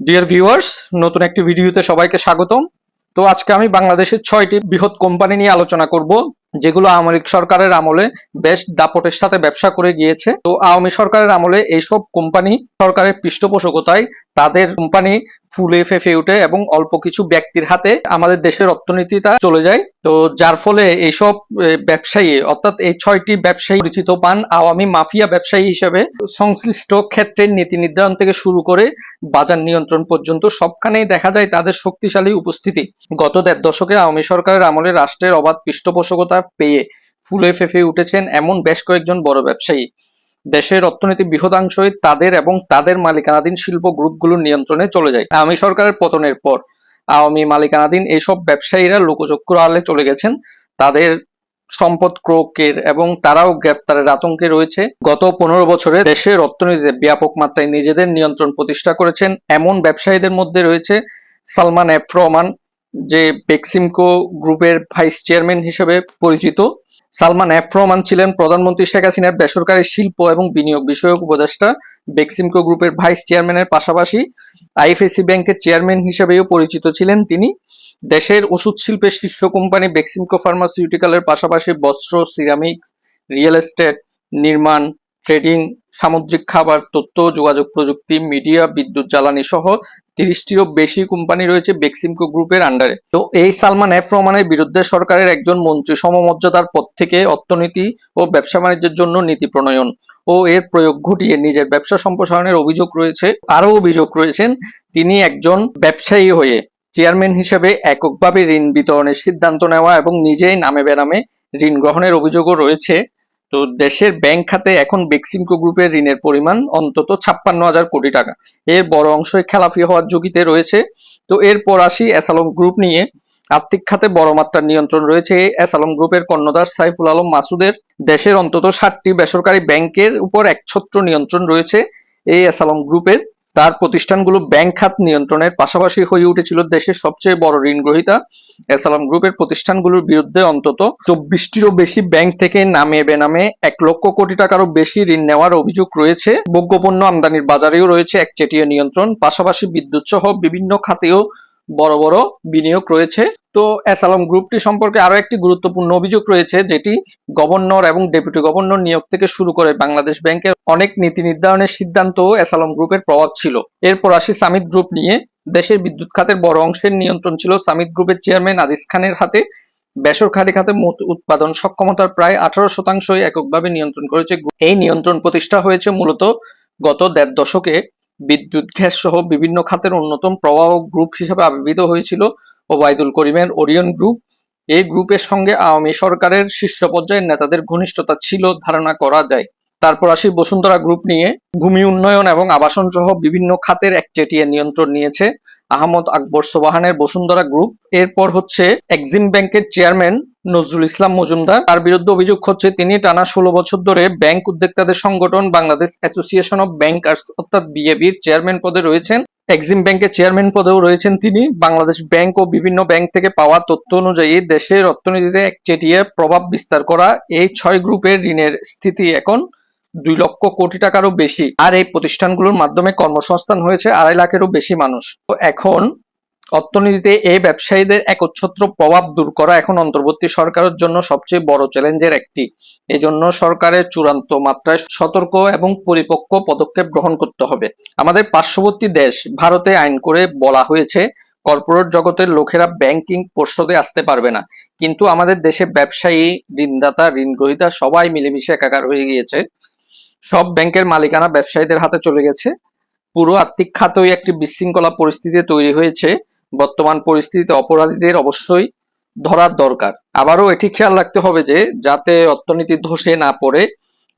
Dear viewers নতুন একটি ভিডিওতে সবাইকে স্বাগতম। তো আজকে আমি বাংলাদেশের ছয়টি বৃহৎ কোম্পানি নিয়ে আলোচনা করব, যেগুলো আওয়ামী সরকারের আমলে বেশ দাপটের সাথে ব্যবসা করে গিয়েছে। তো আওয়ামী সরকারের আমলে এইসব কোম্পানি সরকারের পৃষ্ঠপোষকতায় তাদের কোম্পানি ফুলে ফেফে উঠে এবং অল্প কিছু ব্যক্তির হাতে আমাদের দেশের অর্থনীতিটা চলে যায়। তো যার ফলে এইসব ব্যবসায়ী, অর্থাৎ এই ছয়টি ব্যবসায়ী পরিচিত পান আওয়ামী মাফিয়া ব্যবসায়ী হিসেবে। সংশ্লিষ্ট ক্ষেত্রের নীতি নির্ধারণ থেকে শুরু করে বাজার নিয়ন্ত্রণ পর্যন্ত সবখানেই দেখা যায় তাদের শক্তিশালী উপস্থিতি। গত দেড় দশকে আওয়ামী সরকারের আমলে রাষ্ট্রের অবাধ পৃষ্ঠপোষকতা পেয়ে ফুলে ফেফে উঠেছেন এমন বেশ কয়েকজন বড় ব্যবসায়ী। দেশের অর্থনীতি বৃহদাংশই তাদের এবং তাদের মালিকানাধীন শিল্প গ্রুপগুলোর নিয়ন্ত্রণে চলে যায়। আওয়ামী সরকারের পতনের পর আওয়ামী মালিকানাধীন এইসব ব্যবসায়ীরা লোকচক্ষুর আলে চলে গেছেন। তাদের সম্পদ ক্রোকের এবং তারাও গ্রেফতারের আতঙ্কে রয়েছে। গত পনেরো বছরে দেশের অর্থনীতিতে ব্যাপক মাত্রায় নিজেদের নিয়ন্ত্রণ প্রতিষ্ঠা করেছেন এমন ব্যবসায়ীদের মধ্যে রয়েছে সালমান এফ রহমান, যে বেক্সিমকো গ্রুপের ভাইস চেয়ারম্যান হিসেবে পরিচিত। সালমান এফ রহমান ছিলেন প্রধানমন্ত্রী শেখ হাসিনার বেসরকারি শিল্প এবং বিনিয়োগ বিষয়ক উপদেষ্টা। বেক্সিমকো গ্রুপের ভাইস চেয়ারম্যানের পাশাপাশি আইএফএসি ব্যাংকের চেয়ারম্যান হিসেবেও পরিচিত ছিলেন তিনি। দেশের ওষুধ শিল্পের শীর্ষ কোম্পানি বেক্সিমকো ফার্মাসিউটিক্যালের পাশাপাশি বস্ত্র সিরামিক্স রিয়েল এস্টেট নির্মাণ ট্রেডিং, সামুদ্রিক খাবার, তথ্য, যোগাযোগ প্রযুক্তি, মিডিয়া, বিদ্যুৎ, জ্বালানি সহ তিরিশটিরও বেশি কোম্পানি রয়েছে বেক্সিমকো গ্রুপের আন্ডারে তো এই সালমান এফ রহমানের বিরুদ্ধে সরকারের একজন মন্ত্রী সমমর্যাদার পদ থেকে অর্থনীতি ও ব্যবসা বাণিজ্যের জন্য নীতি প্রণয়ন ও এর প্রয়োগ ঘটিয়ে নিজের ব্যবসা সম্প্রসারণের অভিযোগ রয়েছে, আরও অভিযোগ রয়েছেন তিনি একজন ব্যবসায়ী হয়ে চেয়ারম্যান হিসেবে এককভাবে ঋণ বিতরণের সিদ্ধান্ত নেওয়া এবং নিজেই নামে বেনামে ঋণ গ্রহণের অভিযোগও রয়েছে। তো দেশের ব্যাংক খাতে এখন বেক্সিমকো গ্রুপের ঋণের পরিমাণ অন্তত ছাপ্পান্ন হাজার কোটি টাকা। এর বড় অংশই খেলাফি হওয়ার ঝুঁকিতে রয়েছে। তো এরপর আসি অ্যাসালম গ্রুপ নিয়ে। আর্থিক খাতে বড় মাত্রার নিয়ন্ত্রণ রয়েছে অ্যাসালম গ্রুপের কর্ণধার সাইফুল আলম মাসুদের। দেশের অন্তত ষাটটি বেসরকারি ব্যাংকের উপর একছত্র নিয়ন্ত্রণ রয়েছে এই অ্যাসালম গ্রুপের তার প্রতিষ্ঠানগুলো ব্যাংক খাত নিয়ন্ত্রণের পাশাপাশি হয়ে উঠেছিল দেশের সবচেয়ে বড় ঋণ গ্রহীতা। এসালাম গ্রুপের প্রতিষ্ঠানগুলোর বিরুদ্ধে অন্তত চব্বিশটিরও বেশি ব্যাংক থেকে নামে বেনামে এক লক্ষ কোটি টাকারও বেশি ঋণ নেওয়ার অভিযোগ রয়েছে। ভোগ্যপণ্য আমদানির বাজারেও রয়েছে একচেটিয়া নিয়ন্ত্রণ। পাশাপাশি বিদ্যুৎ সহ বিভিন্ন খাতেও বড় বড় বিনিয়োগ রয়েছে। তো অ্যাসালম গ্রুপটি সম্পর্কে আরও একটি গুরুত্বপূর্ণ অভিযোগ রয়েছে, যেটি গভর্নর এবং ডেপুটি গভর্নর নিয়োগ থেকে শুরু করে বাংলাদেশ ব্যাংকের অনেক নীতি নির্ধারণের সিদ্ধান্ত অ্যাসালম গ্রুপের প্রভাব ছিল। এরপর আসি সামিট গ্রুপ নিয়ে। দেশের বিদ্যুৎ খাতের বড় অংশের নিয়ন্ত্রণ ছিল সামিট গ্রুপের চেয়ারম্যান আদিস খানের হাতে। বেসরকারি খাতে মোট উৎপাদন সক্ষমতার প্রায় আঠারো শতাংশই এককভাবে নিয়ন্ত্রণ করেছে এই নিয়ন্ত্রণ প্রতিষ্ঠা হয়েছে মূলত গত দেড় দশকে। বিদ্যুৎ গ্যাস সহ বিভিন্ন খাতের অন্যতম প্রবাহ গ্রুপ হিসেবে আবির্ভূত হয়েছিল। ওবায়দুল করিমের ওরিয়ন গ্রুপ। এই গ্রুপের সঙ্গে আওয়ামী সরকারের শীর্ষ পর্যায়ের নেতাদের ঘনিষ্ঠতা ছিল ধারণা করা যায়। তারপর আসি বসুন্ধরা গ্রুপ নিয়ে। ভূমি উন্নয়ন এবং আবাসন সহ বিভিন্ন খাতের একচেটিয়া নিয়ন্ত্রণ নিয়েছে আহমদ আকবর সোবাহানের বসুন্ধরা গ্রুপ। এরপর হচ্ছে এক্সিম ব্যাংকের চেয়ারম্যান নজরুল ইসলাম মজুমদার। তার বিরুদ্ধে অভিযোগ হচ্ছে, তিনি টানা ষোলো বছর ধরে ব্যাংক উদ্যোক্তাদের সংগঠন বাংলাদেশ অ্যাসোসিয়েশন অফ ব্যাংকার্স, অর্থাৎ বিএবির চেয়ারম্যান পদে রয়েছেন। এক্সিম ব্যাংকের চেয়ারম্যান পদেও রয়েছেন তিনি। বাংলাদেশ ব্যাংক ও বিভিন্ন ব্যাংক থেকে পাওয়া তথ্য অনুযায়ী দেশের অর্থনীতিতে একচেটিয়া প্রভাব বিস্তার করা এই ছয় গ্রুপের ঋণের স্থিতি এখন দুই লক্ষ কোটি টাকারও বেশি। আর এই প্রতিষ্ঠানগুলোর মাধ্যমে কর্মসংস্থান হয়েছে আড়াই লাখেরও বেশি মানুষ। তো এখন অর্থনীতিতে এই ব্যবসায়ীদের একচ্ছত্র প্রভাব দূর করা এখন অন্তর্বর্তী সরকারের জন্য সবচেয়ে বড় চ্যালেঞ্জের একটি। এজন্য সরকারের চূড়ান্ত মাত্রায় সতর্ক এবং পরিপক্ক পদক্ষেপ গ্রহণ করতে হবে। আমাদের পার্শ্ববর্তী দেশ ভারতে আইন করে বলা হয়েছে, কর্পোরেট জগতের লোকেরা ব্যাংকিং পর্ষদে আসতে পারবে না। কিন্তু আমাদের দেশে ব্যবসায়ী, ঋণদাতা ঋণ গ্রহীতা সবাই মিলেমিশে একাকার হয়ে গিয়েছে। সব ব্যাংকের মালিকানা ব্যবসায়ীদের হাতে চলে গেছে। পুরো আর্থিক খাতেই একটি বিশৃঙ্খলা পরিস্থিতি তৈরি হয়েছে। বর্তমান পরিস্থিতিতে অপরাধীদের অবশ্যই ধরার দরকার। আবারও এটি খেয়াল রাখতে হবে যে, যাতে অর্থনীতি ধসে না পড়ে,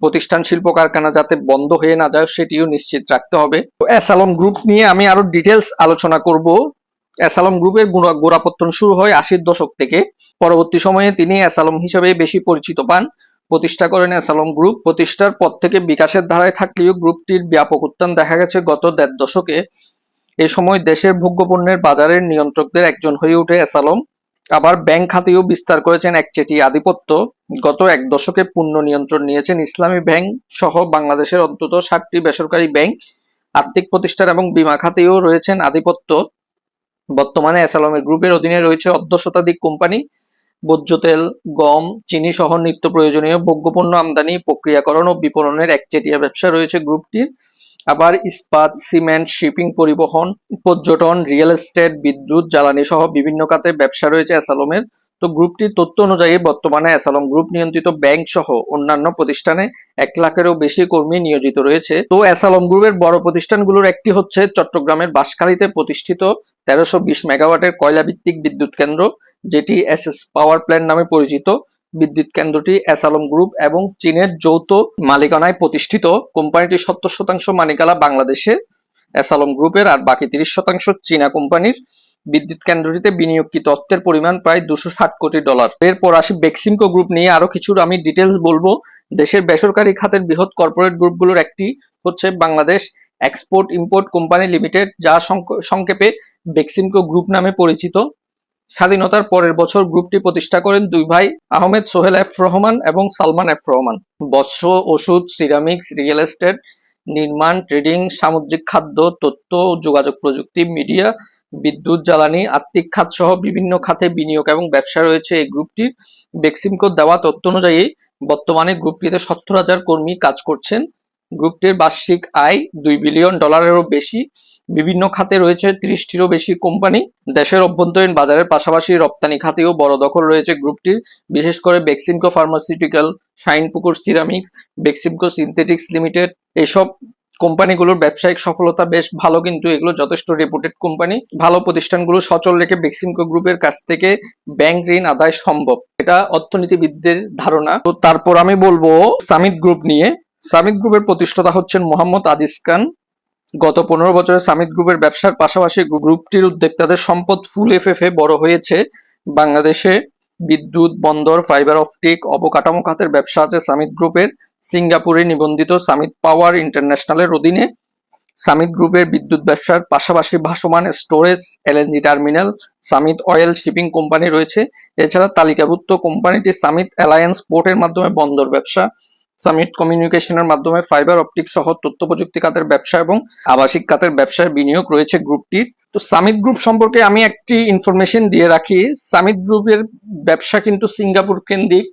প্রতিষ্ঠান শিল্প কারখানা যাতে বন্ধ হয়ে না যায়, সেটিও নিশ্চিত রাখতে হবে। অ্যাসালম গ্রুপ নিয়ে আমি আরও ডিটেলস আলোচনা করব। অ্যাসালম গ্রুপের গোড়াপত্তন শুরু হয় আশির দশক থেকে। পরবর্তী সময়ে তিনি অ্যাসালম হিসেবে বেশি পরিচিত পান। প্রতিষ্ঠা করেন অ্যাসালম গ্রুপ। প্রতিষ্ঠার পর থেকে বিকাশের ধারায় থাকলেও গ্রুপটির ব্যাপক উত্থান দেখা গেছে গত দেড় দশকে। এ সময় দেশের ভোগ্যপণ্যের বাজারের নিয়ন্ত্রকদের একজন হয়ে ওঠে অ্যাসালম আবার ব্যাংক খাতেও বিস্তার করেছেন একচেটি আধিপত্য। গত এক দশকে পূর্ণ নিয়ন্ত্রণ নিয়েছেন ইসলামী ব্যাংক সহ বাংলাদেশের অন্তত ষাটটি বেসরকারি ব্যাংক। আর্থিক প্রতিষ্ঠান এবং বীমা খাতেও রয়েছেন আধিপত্য। বর্তমানে অ্যাসালমের গ্রুপের অধীনে রয়েছে অর্ধ শতাধিক কোম্পানি। ভোজ্য তেল, গম, চিনি সহ নিত্য প্রয়োজনীয় ভোগ্যপণ্য আমদানি, প্রক্রিয়াকরণ ও বিপণনের একচেটিয়া ব্যবসা রয়েছে গ্রুপটির। আবার ইস্পাত, সিমেন্ট, শিপিং পরিবহন, পর্যটন, রিয়েল এস্টেট, বিদ্যুৎ, জ্বালানি সহ বিভিন্ন খাতে ব্যবসা রয়েছে অ্যাসালমের। তো গ্রুপটির তথ্য অনুযায়ী বর্তমানে অ্যাসালম গ্রুপ নিয়ন্ত্রিত ব্যাংক সহ অন্যান্য প্রতিষ্ঠানে এক লাখেরও বেশি কর্মী নিয়োজিত রয়েছে। তো অ্যাসালম গ্রুপের বড় প্রতিষ্ঠানগুলোর একটি হচ্ছে চট্টগ্রামের বাঁশখালীতে প্রতিষ্ঠিত তেরোশো বিশ মেগাওয়াটের কয়লা ভিত্তিক বিদ্যুৎ কেন্দ্র, যেটি এস এস পাওয়ার প্ল্যান্ট নামে পরিচিত। বিদ্যুৎ কেন্দ্রটি অ্যাসালম গ্রুপ এবং চীনের যৌথ মালিকানায় প্রতিষ্ঠিত। কোম্পানিটি সত্তর শতাংশ মালিকানা বাংলাদেশে অ্যাসালম গ্রুপের আর বাকি তিরিশ শতাংশ চীনা কোম্পানির। বিদ্যুৎ কেন্দ্রটিতে বিনিয়োগকৃত অর্থের পরিমাণ প্রায় দুশো ষাট কোটি ডলার। এরপর আসি বেক্সিমকো গ্রুপ নিয়ে আরও কিছু আমি ডিটেলস বলব। দেশের বেসরকারি খাতের বৃহৎ কর্পোরেট গ্রুপগুলোর একটি হচ্ছে Bangladesh export import company limited, যা সংক- সংক্ষেপে বেক্সিমকো গ্রুপ নামে পরিচিত। স্বাধীনতার পরের বছর গ্রুপটি প্রতিষ্ঠা করেন দুই ভাই, আহমেদ সোহেল এফ রহমান এবং সালমান এফ রহমান। বস্ত্র, ওষুধ, সিরামিক্স, রিয়েল এস্টেট, নির্মাণ, ট্রেডিং, সামুদ্রিক খাদ্য, তথ্য, যোগাযোগ প্রযুক্তি, মিডিয়া, বিদ্যুৎ, জ্বালানি আর্থিক খাত সহ বিভিন্ন খাতে বিনিয়োগ এবং ব্যবসা রয়েছে। এই গ্রুপটির বেক্সিমকো দেওয়া তথ্য অনুযায়ী বর্তমানে গ্রুপটিতে সত্তর হাজার কর্মী কাজ করছেন। গ্রুপটির বার্ষিক আয় দুই বিলিয়ন ডলারেরও বেশি। বিভিন্ন খাতে রয়েছে ত্রিশটিরও বেশি কোম্পানি। দেশের অভ্যন্তরীণ বাজারের পাশাপাশি রপ্তানি খাতেও বড় দখল রয়েছে গ্রুপটির। বিশেষ করে Beximco pharmaceutical, Shinepukur ceramics, Beximco synthetics limited, এসব কোম্পানিগুলোর ব্যবসায়িক সফলতা বেশ ভালো, কিন্তু এগুলো যথেষ্ট রেপুটেড কোম্পানি। ভালো প্রতিষ্ঠানগুলো সচল রেখে বেক্সিমকো গ্রুপের কাছ থেকে ব্যাংক ঋণ আদায় সম্ভব। এটা অর্থনীতিবিদদের ধারণা। তো তারপর আমি বলব সামিট গ্রুপ নিয়ে। সামিট গ্রুপের প্রতিষ্ঠাতা হচ্ছেন মোহাম্মদ আজিজ খান। গত পনেরো বছরে সামিট গ্রুপের ব্যবসার পাশাপাশি গ্রুপটির উদ্যোক্তাদের সম্পদ ফুল এফএফে বড় হয়েছে। বাংলাদেশে বিদ্যুৎ, বন্দর ফাইবার অপটিক অবকাঠামো খাতের ব্যবসা আছে সামিট গ্রুপের সিঙ্গাপুরে নিবন্ধিত সামিট পাওয়ার ইন্টারন্যাশনালের অধীনে। সামিট গ্রুপের বিদ্যুৎ ব্যবসার পাশাপাশি ভাসমান storage LNG terminal Summit oil shipping company রয়েছে। এছাড়া তালিকাভুক্ত কোম্পানিটি সামিট অ্যালায়েন্স পোর্টের মাধ্যমে বন্দর ব্যবসা সামিট কমিউনিকেশনের মাধ্যমে ফাইবার অপটিক সহ তথ্য প্রযুক্তি খাতের ব্যবসা এবং আবাসিক খাতের ব্যবসায় বিনিয়োগ রয়েছে গ্রুপটির তো সামিট গ্রুপ সম্পর্কে আমি একটি ইনফরমেশন দিয়ে রাখি। সামিট গ্রুপের ব্যবসা কিন্তু সিঙ্গাপুর কেন্দ্রিক,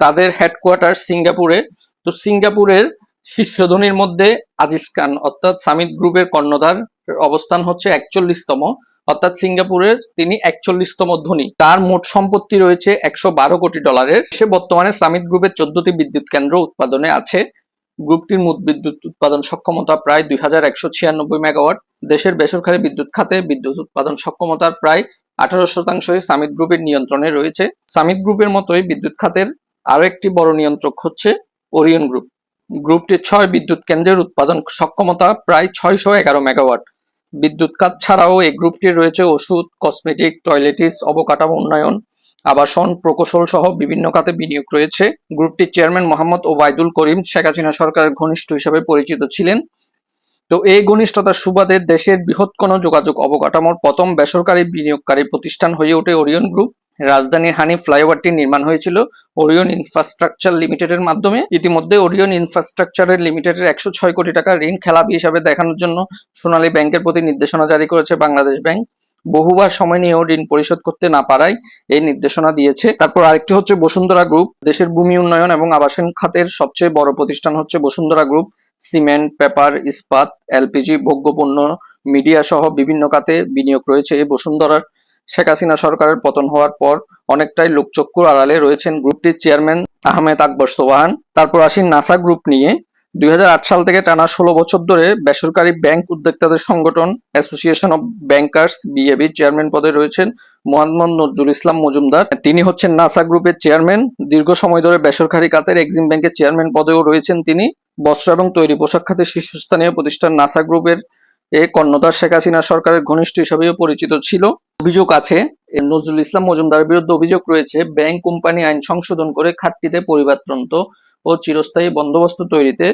তাদের হেডকোয়ার্টার সিঙ্গাপুরে তো সিঙ্গাপুরের শীর্ষধনীর মধ্যে আজিজ খান অর্থাৎ সামিট গ্রুপের কর্ণধার, অবস্থান হচ্ছে একচল্লিশতম। অর্থাৎ সিঙ্গাপুরের তিনি একচল্লিশতম ধনী। তার মোট সম্পত্তি রয়েছে একশো বারো কোটি ডলারের। সে বর্তমানে সামিট গ্রুপের চোদ্দটি বিদ্যুৎ কেন্দ্র উৎপাদনে আছে। গ্রুপটির মোট বিদ্যুৎ উৎপাদন সক্ষমতা প্রায় দুই হাজার একশো ছিয়ানব্বই মেগাওয়াট। দেশের বেসরকারি বিদ্যুৎ খাতে বিদ্যুৎ উৎপাদন সক্ষমতার প্রায় আঠারো শতাংশই সামিট গ্রুপের নিয়ন্ত্রণে রয়েছে। সামিট গ্রুপের মতোই বিদ্যুৎ খাতের আরও একটি বড় নিয়ন্ত্রক হচ্ছে ওরিয়ন গ্রুপ। গ্রুপটির ছয় বিদ্যুৎ কেন্দ্রের উৎপাদন সক্ষমতা প্রায় ছয়শো এগারো মেগাওয়াট। বিদ্যুৎ কাজ ছাড়াও এই গ্রুপটির রয়েছে ওষুধ, কসমেটিক, টয়লেটিস, অবকাঠামো উন্নয়ন, আবাসন, প্রকৌশল সহ বিভিন্ন খাতে বিনিয়োগ রয়েছে। গ্রুপটির চেয়ারম্যান মোহাম্মদ ওবায়দুল করিম, শেখ হাসিনা সরকারের ঘনিষ্ঠ হিসেবে পরিচিত ছিলেন। তো এই ঘনিষ্ঠতার সুবাদে দেশের বৃহৎ কোনো যোগাযোগ অবকাঠামোর প্রথম বেসরকারি বিনিয়োগকারী প্রতিষ্ঠান হয়ে ওঠে ওরিয়ন গ্রুপ। রাজধানীর হানি ফ্লাইওভারটি নির্মাণ হয়েছিল ওরিয়ন ইনফ্রাস্ট্রাকচার লিমিটেডের মাধ্যমে। ইতিমধ্যে ওরিয়ন ইনফ্রাস্ট্রাকচারের লিমিটেডের একশো ছয় কোটি টাকা ঋণ খেলাপি হিসাবে দেখানোর জন্য সোনালী ব্যাংকের প্রতি নির্দেশনা জারি করেছে বাংলাদেশ ব্যাংক। বহুবার সময় নিয়েও ঋণ পরিশোধ করতে না পারায় এই নির্দেশনা দিয়েছে। তারপর আরেকটি হচ্ছে বসুন্ধরা গ্রুপ, দেশের ভূমি উন্নয়ন এবং আবাসন খাতের সবচেয়ে বড় প্রতিষ্ঠান হচ্ছে বসুন্ধরা গ্রুপ। সিমেন্ট, পেপার, ইস্পাত, এলপিজি, ভোগ্যপণ্য, মিডিয়া সহ বিভিন্ন খাতে বিনিয়োগ রয়েছে এই বসুন্ধরার শেখ হাসিনা সরকারের পতন হওয়ার পর অনেকটাই লোকচক্ষুর আড়ালে রয়েছেন গ্রুপটির চেয়ারম্যান আহমেদ আকবর সোবাহান তারপর আসি নাসা গ্রুপ নিয়ে। দুই সাল থেকে টানা ষোলো বছর ধরে বেসরকারি ব্যাংক উদ্যোক্তাদের সংগঠন association of bankers BAB chairman পদে রয়েছেন মোহাম্মদ নজরুল ইসলাম মজুমদার। তিনি হচ্ছেন নাসা গ্রুপের চেয়ারম্যান। দীর্ঘ সময় ধরে বেসরকারি খাতের এক্সিম ব্যাংকের চেয়ারম্যান পদেও রয়েছেন তিনি। বস্ত্র এবং তৈরি পোশাক খাতের শীর্ষস্থানীয় প্রতিষ্ঠান নাসা গ্রুপের এ কর্ণধার শেখ হাসিনা সরকারের ঘনিষ্ঠ হিসাবেও পরিচিত ছিল। অভিযোগ আছে। নজরুল ইসলাম মজুমদারের বিরুদ্ধে অভিযোগ রয়েছে, ব্যাংক কোম্পানি আইন সংশোধন করে খাতটিতে পরিবারতন্ত্র ও চিরস্থায়ী বন্দোবস্ত তৈরিতে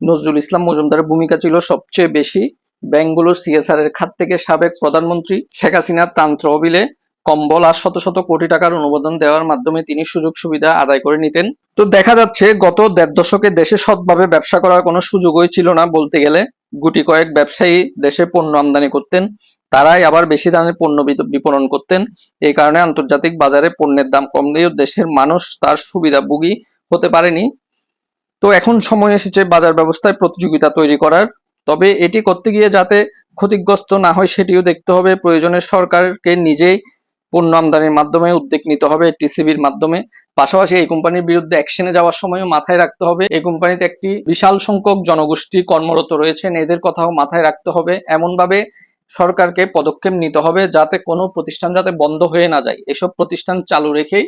নজরুল ইসলাম মজুমদারের ভূমিকা ছিল সবচেয়ে বেশি। ব্যাংকগুলোর সিএসআর এর খাত থেকে সাবেক প্রধানমন্ত্রী শেখ হাসিনার তান্ত্র তহবিলে কম্বল আর শত শত কোটি টাকার অনুমোদন দেওয়ার মাধ্যমে তিনি সুযোগ সুবিধা আদায় করে নিতেন। তো দেখা যাচ্ছে, গত দেড় দশকে দেশে সৎভাবে ব্যবসা করার কোনো সুযোগই ছিল না বলতে গেলে। গুটি কয়েক ব্যবসায়ী দেশে পণ্য আমদানি করতেন। তারাই আবার বেশি দামে পণ্য বিপণন করতেন। এই কারণে আন্তর্জাতিক বাজারে পণ্যের দাম কম দিয়েও দেশের মানুষ তার সুবিধাভোগী হতে পারেনি। তো এখন সময় এসেছে বাজার ব্যবস্থায় প্রতিযোগিতা তৈরি করার। তবে এটি করতে গিয়ে যাতে ক্ষতিগ্রস্ত না হয়, সেটিও দেখতে হবে। প্রয়োজনে সরকারকে নিজেই পণ্য আমদানির মাধ্যমে উদ্যোগ নিতে হবে, টিসিবির মাধ্যমে। পাশাপাশি এই কোম্পানির বিরুদ্ধে অ্যাকশনে যাওয়ার সময়ও মাথায় রাখতে হবে। এই কোম্পানিতে একটি বিশাল সংখ্যক জনগোষ্ঠী কর্মরত রয়েছেন। এদের কথাও মাথায় রাখতে হবে। এমন ভাবে সরকারকে পদক্ষেপ নিতে হবে যাতে কোনো প্রতিষ্ঠান যাতে বন্ধ হয়ে না যায়। এসব প্রতিষ্ঠান চালু রেখেই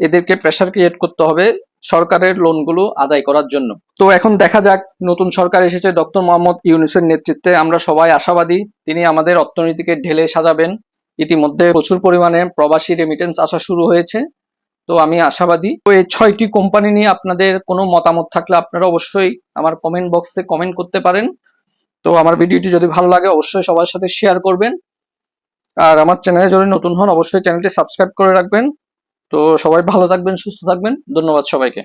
এদেরকে প্রেসার ক্রিয়েট করতে হবে সরকারের লোনগুলো আদায় করার জন্য। তো এখন দেখা যাক, নতুন সরকার এসেছে ডক্টর মোহাম্মদ ইউনুসের নেতৃত্বে। আমরা সবাই আশাবাদী, তিনি আমাদের অর্থনীতিকে ঢেলে সাজাবেন। ইতিমধ্যে প্রচুর পরিমাণে প্রবাসী রেমিটেন্স আসা শুরু হয়েছে। তো আমি আশাবাদী। তো এই ছয়টি কোম্পানি নিয়ে আপনাদের কোনো মতামত থাকলে আপনারা অবশ্যই আমার কমেন্ট বক্সে কমেন্ট করতে পারেন। তো আমার ভিডিওটি যদি ভালো লাগে, অবশ্যই সবার সাথে শেয়ার করবেন। আর আমার চ্যানেলে যদি নতুন হন, অবশ্যই চ্যানেলটি সাবস্ক্রাইব করে রাখবেন। তো সবাই ভালো থাকবেন, সুস্থ থাকবেন। ধন্যবাদ সবাইকে।